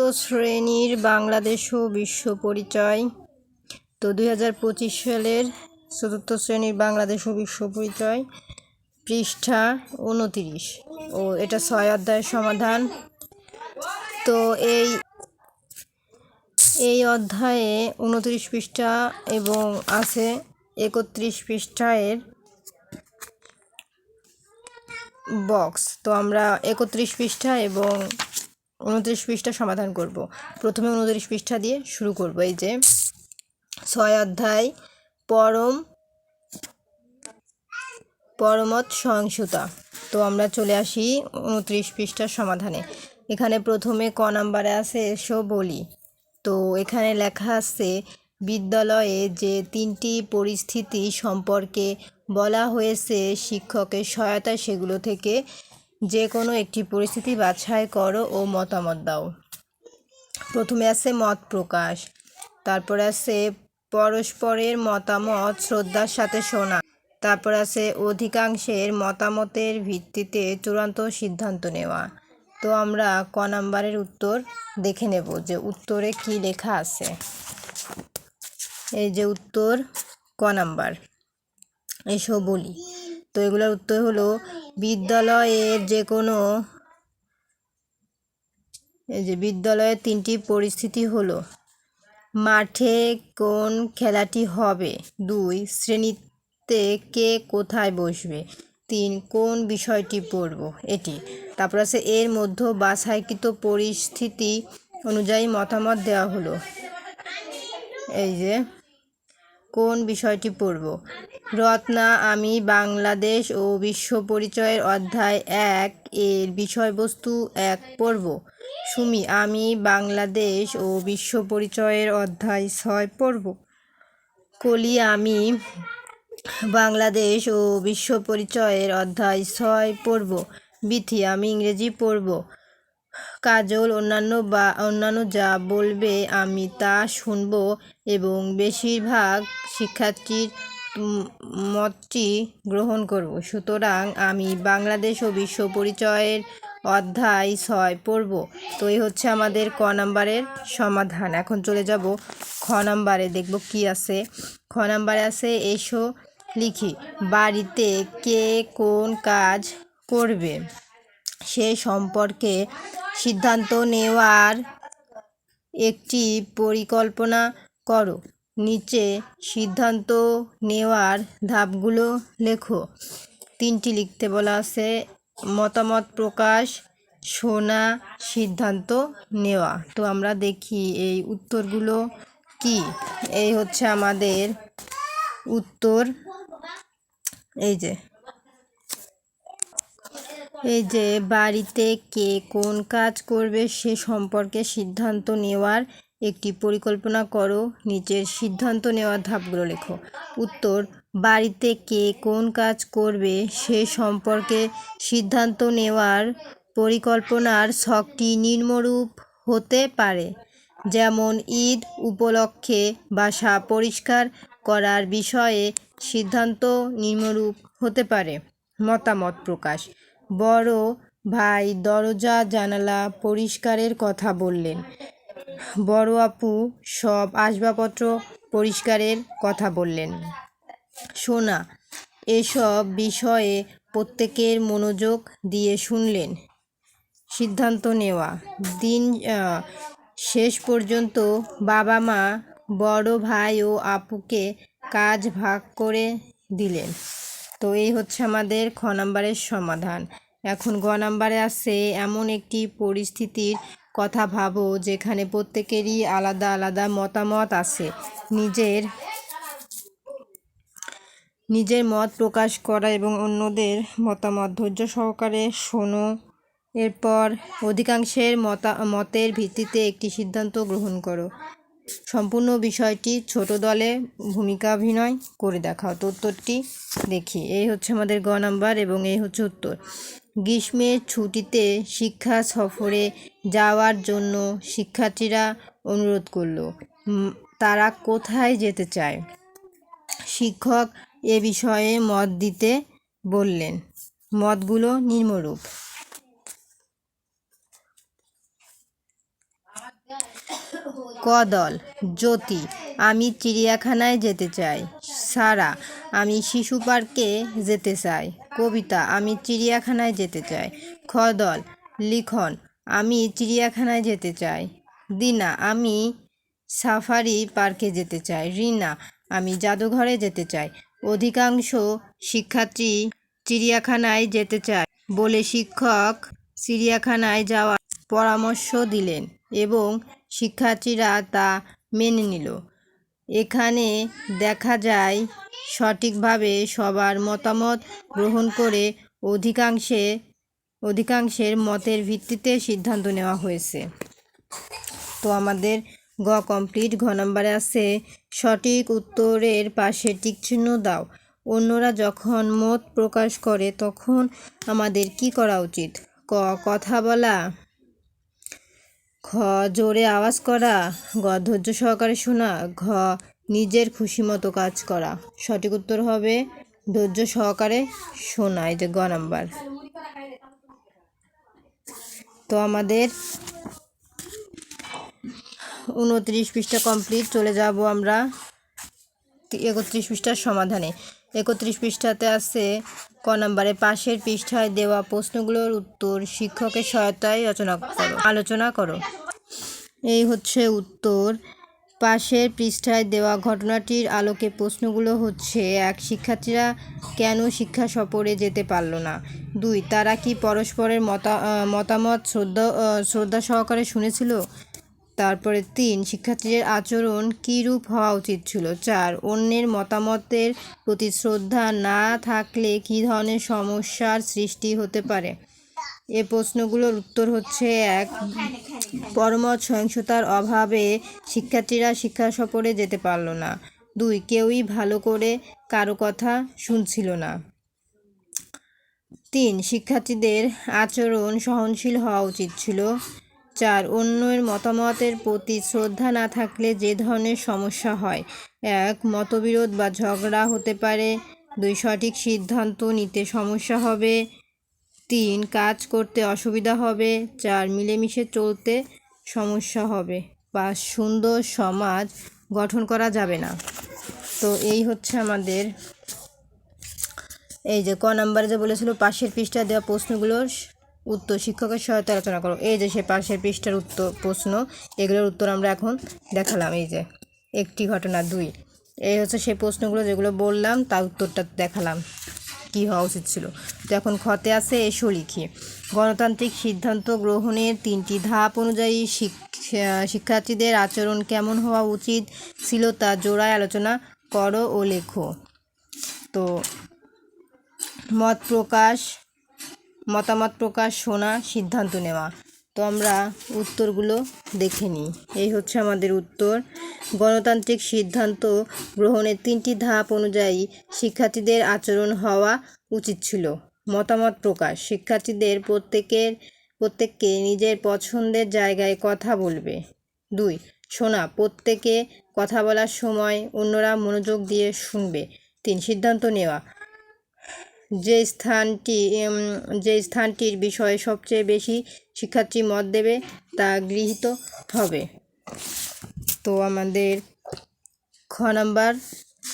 চতুর্থ শ্রেণির বাংলাদেশ ও বিশ্ব পরিচয়। তো দুই হাজার পঁচিশ সালের চতুর্থ শ্রেণির বাংলাদেশ ও বিশ্ব পরিচয় পৃষ্ঠা উনতিরিশ। ও এটা ছয় অধ্যায়ের সমাধান। তো এই এই অধ্যায়ে উনত্রিশ পৃষ্ঠা এবং আছে একত্রিশ পৃষ্ঠায়ের বক্স। তো আমরা একত্রিশ পৃষ্ঠা এবং উনত্রিশ পৃষ্ঠা সমাধান করব। প্রথমে উনত্রিশ পৃষ্ঠা দিয়ে শুরু করব। এই যে ছয় অধ্যায়, পরম পরমত সহিংসতা। তো আমরা চলে আসি উনত্রিশ পৃষ্ঠার সমাধানে। এখানে প্রথমে ক নাম্বারে আছে, এসো বলি। তো এখানে লেখা আছে, বিদ্যালয়ে যে তিনটি পরিস্থিতি সম্পর্কে বলা হয়েছে শিক্ষকের সহায়তা সেগুলো থেকে যে কোনো একটি পরিস্থিতি বাছাই করো ও মতামত দাও। প্রথমে আছে মত প্রকাশ, তারপর আছে পরস্পরের মতামত শ্রদ্ধার সাথে শোনা, তারপর আছে অধিকাংশের মতামতের ভিত্তিতে চূড়ান্ত সিদ্ধান্ত নেওয়া। তো আমরা ক নাম্বারের উত্তর দেখে নেব যে উত্তরে কি লেখা আছে। এই যে উত্তর, ক নাম্বার। এসো বলি। তো এগুলোর উত্তর হলো বিদ্যালয়ের যে কোনো এই যে বিদ্যালয়ের তিনটি পরিস্থিতি হলো, মাঠে কোন খেলাটি হবে? দুই, শ্রেণীতে কে কোথায় বসবে? তিন, কোন বিষয়টি পড়ব? এটি। তারপর আছে এর মধ্যে বাছাইকৃত পরিস্থিতি অনুযায়ী মতামত দেওয়া হলো। এই যে কোন বিষয়টি পড়ব? রত্না, আমি বাংলাদেশ ও বিশ্ব পরিচয়ের অধ্যায় এক এর বিষয়বস্তু এক পড়ব। সুমি, আমি বাংলাদেশ ও বিশ্ব পরিচয়ের অধ্যায় ছয় পড়ব। কলি, আমি বাংলাদেশ ও বিশ্ব পরিচয়ের অধ্যায় ছয় পড়ব। বিথি, আমি ইংরেজি পড়ব। কাজল অন্যান্য বা, অন্যান্য যা বলবে আমি তা শুনব এবং বেশিরভাগ শিক্ষার্থীর মতটি গ্রহণ করব। সুতরাং আমি বাংলাদেশ ও বিশ্ব পরিচয়ের অধ্যায় ছয় পড়ব। তো এই হচ্ছে আমাদের ক নাম্বারের সমাধান। এখন চলে যাব খ নাম্বারে। দেখব কি আছে। খ নাম্বারে আছে, এসো লিখি, বাড়িতে কে কোন কাজ করবে? সে সম্পর্কে সিদ্ধান্ত নেওয়ার একটি পরিকল্পনা করো। নিচে সিদ্ধান্ত নেওয়ার ধাপগুলো লেখো। তিনটি লিখতে বলা আছে। মতামত প্রকাশ, শোনা, সিদ্ধান্ত নেওয়া। তো আমরা দেখি এই উত্তরগুলো কি? এই হচ্ছে আমাদের উত্তর। এই যে এই যে বাড়িতে কে কোন কাজ করবে সে সম্পর্কে সিদ্ধান্ত নেওয়ার একটি পরিকল্পনা করো। নিচের সিদ্ধান্ত নেওয়ার ধাপগুলো লেখো। উত্তর, বাড়িতে কে কোন কাজ করবে সে সম্পর্কে সিদ্ধান্ত নেওয়ার পরিকল্পনার শখটি নিম্নরূপ হতে পারে। যেমন, ঈদ উপলক্ষে বাসা পরিষ্কার করার বিষয়ে সিদ্ধান্ত নিম্নরূপ হতে পারে। মতামত প্রকাশ। বড় ভাই দরজা জানালা পরিষ্কারের কথা বললেন। বড় আপু সব আসবাবপত্র পরিষ্কারের কথা বললেন। শোনা এসব বিষয়ে প্রত্যেকের মনোযোগ দিয়ে শুনলেন। সিদ্ধান্ত নেওয়া। দিন শেষ পর্যন্ত বাবা মা, বড় ভাই ও আপুকে কাজ ভাগ করে দিলেন। তো এই হচ্ছে আমাদের খ নাম্বারের সমাধান। এখন গ নাম্বারে আছে এমন একটি পরিস্থিতির কথা ভাবো, যেখানে প্রত্যেকেরই আলাদা আলাদা মতামত আছে। নিজের নিজের মত প্রকাশ করা এবং অন্যদের মতামত ধৈর্য সহকারে শোনো। এরপর অধিকাংশের মতা, মতের ভিত্তিতে একটি সিদ্ধান্ত গ্রহণ করো। সম্পূর্ণ বিষয়টি ছোট দলে ভূমিকা অভিনয় করে দেখাও। তো উত্তরটি দেখি। এই হচ্ছে আমাদের গ নাম্বার এবং এই হচ্ছে উত্তর। গ্রীষ্মের ছুটিতে শিক্ষা সফরে যাওয়ার জন্য শিক্ষার্থীরা অনুরোধ করল তারা কোথায় যেতে চায়? শিক্ষক এ বিষয়ে মত দিতে বললেন। মতগুলো নিম্নরূপ। ক দল জ্যোতি, আমি চিড়িয়াখানায় যেতে চাই। সারা, আমি শিশু পার্কে যেতে চাই। কবিতা, আমি চিড়িয়াখানায় যেতে চাই। খ দল লিখন, আমি চিড়িয়াখানায় যেতে চাই। দিনা, আমি সাফারি পার্কে যেতে চাই। রিনা, আমি জাদুঘরে যেতে চাই। অধিকাংশ শিক্ষার্থী চিড়িয়াখানায় যেতে চায় বলে শিক্ষক চিড়িয়াখানায় যাওয়ার পরামর্শ দিলেন এবং শিক্ষার্থীরা তা মেনে নিল। এখানে দেখা যায়, সঠিকভাবে সবার মতামত গ্রহণ করে অধিকাংশে, অধিকাংশের মতের ভিত্তিতে সিদ্ধান্ত নেওয়া হয়েছে। তো আমাদের গ কমপ্লিট, ঘ নম্বরে আছে, সঠিক উত্তরের পাশে টিকচিহ্ন দাও। অন্যরা যখন মত প্রকাশ করে তখন আমাদের কি করা উচিত? ক, কথা বলা। খ জোরে আওয়াজ করা, গ, ধৈর্য সহকারে শোনা, ঘ, নিজের খুশি মতো কাজ করা। সঠিক উত্তর হবে ধৈর্য সহকারে শোনা, এই যে গ নাম্বার। তো আমাদের উনত্রিশ পৃষ্ঠা কমপ্লিট, চলে যাব আমরা একত্রিশ পৃষ্ঠার সমাধানে। একত্রিশ পৃষ্ঠাতে আছে ক নম্বরে পাশের পৃষ্ঠায় দেওয়া প্রশ্নগুলোর উত্তর শিক্ষকের সহায়তায় রচনা করো, আলোচনা করো। এই হচ্ছে উত্তর। পাশের পৃষ্ঠায় দেওয়া ঘটনাটির আলোকে প্রশ্নগুলো হচ্ছে, এক শিক্ষার্থীরা কেন শিক্ষা সফরে যেতে পারল না? দুই, তারা কি পরস্পরের মতা, মতামত শ্রদ্ধা শ্রদ্ধা সহকারে শুনেছিল? তারপরে তিন, শিক্ষার্থীদের আচরণ কীরূপ হওয়া উচিত ছিল? চার, অন্যের মতামতের প্রতি শ্রদ্ধা না থাকলে কী ধরনের সমস্যার সৃষ্টি হতে পারে? এ প্রশ্নগুলোর উত্তর হচ্ছে এক পরমত সহিংসতার অভাবে শিক্ষার্থীরা শিক্ষা সফরে যেতে পারল না। দুই, কেউই ভালো করে কারও কথা শুনছিল না। তিন, শিক্ষার্থীদের আচরণ সহনশীল হওয়া উচিত ছিল। চার, অন্যের মতামতের প্রতি শ্রদ্ধা না থাকলে যে ধরনের সমস্যা হয়। এক, মতবিরোধ বা ঝগড়া হতে পারে। দুই, সঠিক সিদ্ধান্ত নিতে সমস্যা হবে। তিন, কাজ করতে অসুবিধা হবে। চার, মিলেমিশে চলতে সমস্যা হবে বা সুন্দর সমাজ গঠন করা যাবে না। তো এই হচ্ছে আমাদের এই যে ক নাম্বারে যে বলেছিল, পাশের পৃষ্ঠা দেওয়া প্রশ্নগুলোর উত্তর, শিক্ষকের সহায়তা আলোচনা করো। এই যে সে পাশের পৃষ্ঠার উত্তর প্রশ্ন, এগুলোর উত্তর আমরা এখন দেখালাম। এই যে একটি ঘটনা, দুই। এই হচ্ছে সেই প্রশ্নগুলো যেগুলো বললাম, তার উত্তরটা দেখালাম। কি হওয়া উচিত ছিল? তো এখন খতে আছে এসো লিখি গণতান্ত্রিক সিদ্ধান্ত গ্রহণের তিনটি ধাপ অনুযায়ী শিক্ষা- শিক্ষার্থীদের আচরণ কেমন হওয়া উচিত ছিল তা জোড়ায় আলোচনা করো ও লেখো। তো, মত প্রকাশ মতামত প্রকাশ শোনা সিদ্ধান্ত নেওয়া। তো আমরা উত্তরগুলো দেখে নিই। এই হচ্ছে আমাদের উত্তর। গণতান্ত্রিক সিদ্ধান্ত গ্রহণের তিনটি ধাপ অনুযায়ী শিক্ষার্থীদের আচরণ হওয়া উচিত ছিল। মতামত প্রকাশ। শিক্ষার্থীদের প্রত্যেকের, প্রত্যেককে নিজের পছন্দের জায়গায় কথা বলবে। দুই, শোনা। প্রত্যেকে কথা বলার সময় অন্যরা মনোযোগ দিয়ে শুনবে। তিন, সিদ্ধান্ত নেওয়া। যে স্থানটি যে স্থানটির বিষয়ে সবচেয়ে বেশি শিক্ষার্থী মত দেবে তা গৃহীত হবে। তো আমাদের খ নাম্বার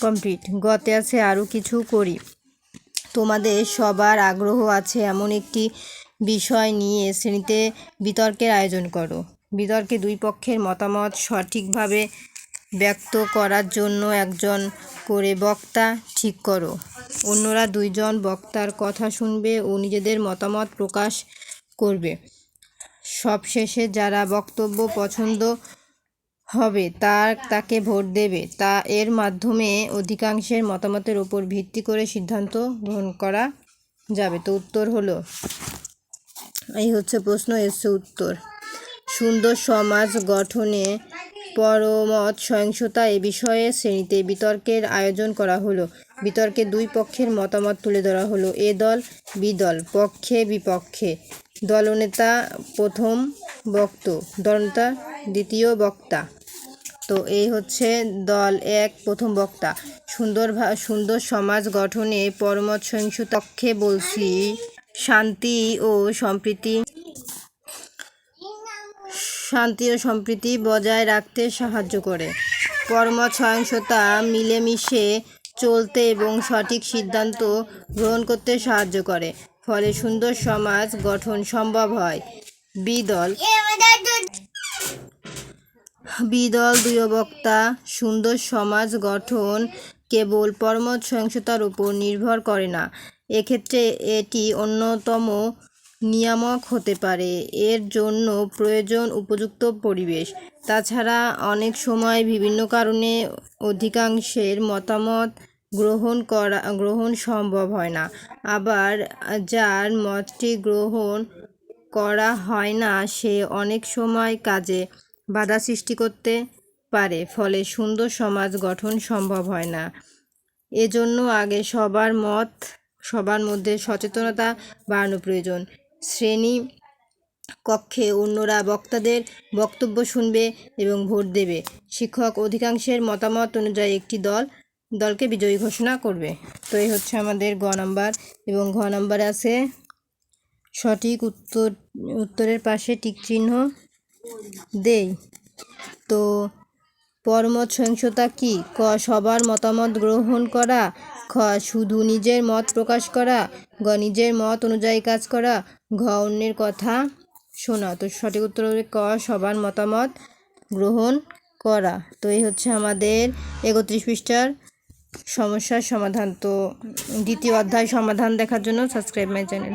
কমপ্লিট। গতে আছে আরও কিছু করি। তোমাদের সবার আগ্রহ আছে এমন একটি বিষয় নিয়ে শ্রেণীতে বিতর্কের আয়োজন করো। বিতর্কে দুই পক্ষের মতামত সঠিকভাবে ব্যক্ত করার জন্য একজন করে বক্তা ঠিক করো। অন্যরা দুইজন বক্তার কথা শুনবে ও নিজেদের মতামত প্রকাশ করবে। সবশেষে যারা বক্তব্য পছন্দ হবে, তার তাকে ভোট দেবে। তা এর মাধ্যমে অধিকাংশের মতামতের ওপর ভিত্তি করে সিদ্ধান্ত গ্রহণ করা যাবে। তো উত্তর হলো, এই হচ্ছে প্রশ্ন, এসছে উত্তর। সুন্দর সমাজ গঠনে পরমত সহিংসতা এ বিষয়ে শ্রেণীতে বিতর্কের আয়োজন করা হলো। বিতর্কে দুই পক্ষের মতামত তুলে ধরা হলো। এ দল, বি দল, পক্ষে বিপক্ষে। দলনেতা প্রথম বক্ত, দলনেতা দ্বিতীয় বক্তা। তো এই হচ্ছে দল এক প্রথম বক্তা। সুন্দর সুন্দর সমাজ গঠনে পরমত সহিংসতা পক্ষে বলছি, শান্তি ও সম্প্রীতি শান্তি ও সম্প্রীতি বজায় রাখতে সাহায্য করে। পরমত সহিংসতা মিলেমিশে চলতে এবং সঠিক সিদ্ধান্ত গ্রহণ করতে সাহায্য করে। ফলে সুন্দর সমাজ গঠন সম্ভব হয়। বিদল বিদল দুয়বক্তা সুন্দর সমাজ গঠন কেবল পরমত সহিংসতার উপর নির্ভর করে না। এক্ষেত্রে এটি অন্যতম নিয়ামক হতে পারে। এর জন্য প্রয়োজন উপযুক্ত পরিবেশ। তাছাড়া অনেক সময় বিভিন্ন কারণে অধিকাংশের মতামত গ্রহণ করা, গ্রহণ সম্ভব হয় না। আবার যার মতটি গ্রহণ করা হয় না, সে অনেক সময় কাজে বাধা সৃষ্টি করতে পারে, ফলে সুন্দর সমাজ গঠন সম্ভব হয় না। এজন্য আগে সবার মত, সবার মধ্যে সচেতনতা বাড়ানো প্রয়োজন। শ্রেণি কক্ষে অন্যরা বক্তাদের বক্তব্য শুনবে এবং ভোট দেবে। শিক্ষক অধিকাংশের মতামত অনুযায়ী একটি দল দলকে বিজয়ী ঘোষণা করবে। তো এই হচ্ছে আমাদের গ নাম্বার এবং ঘ নাম্বারে আছে সঠিক উত্তর, উত্তরের পাশে টিক চিহ্ন দেই। তো পরমত সহিংসতা কি? ক সবার মতামত গ্রহণ করা, খ শুধু নিজের মত প্রকাশ করা গ নিজের মত অনুযায়ী কাজ করা, ঘ অন্যের কথা শোনা। তো সঠিক উত্তর হবে ক, সবার মতামত গ্রহণ করা। তো এই হচ্ছে আমাদের একত্রিশ পৃষ্ঠার সমস্যার সমাধান। তো দ্বিতীয় অধ্যায় সমাধান দেখার জন্য সাবস্ক্রাইব মাই চ্যানেল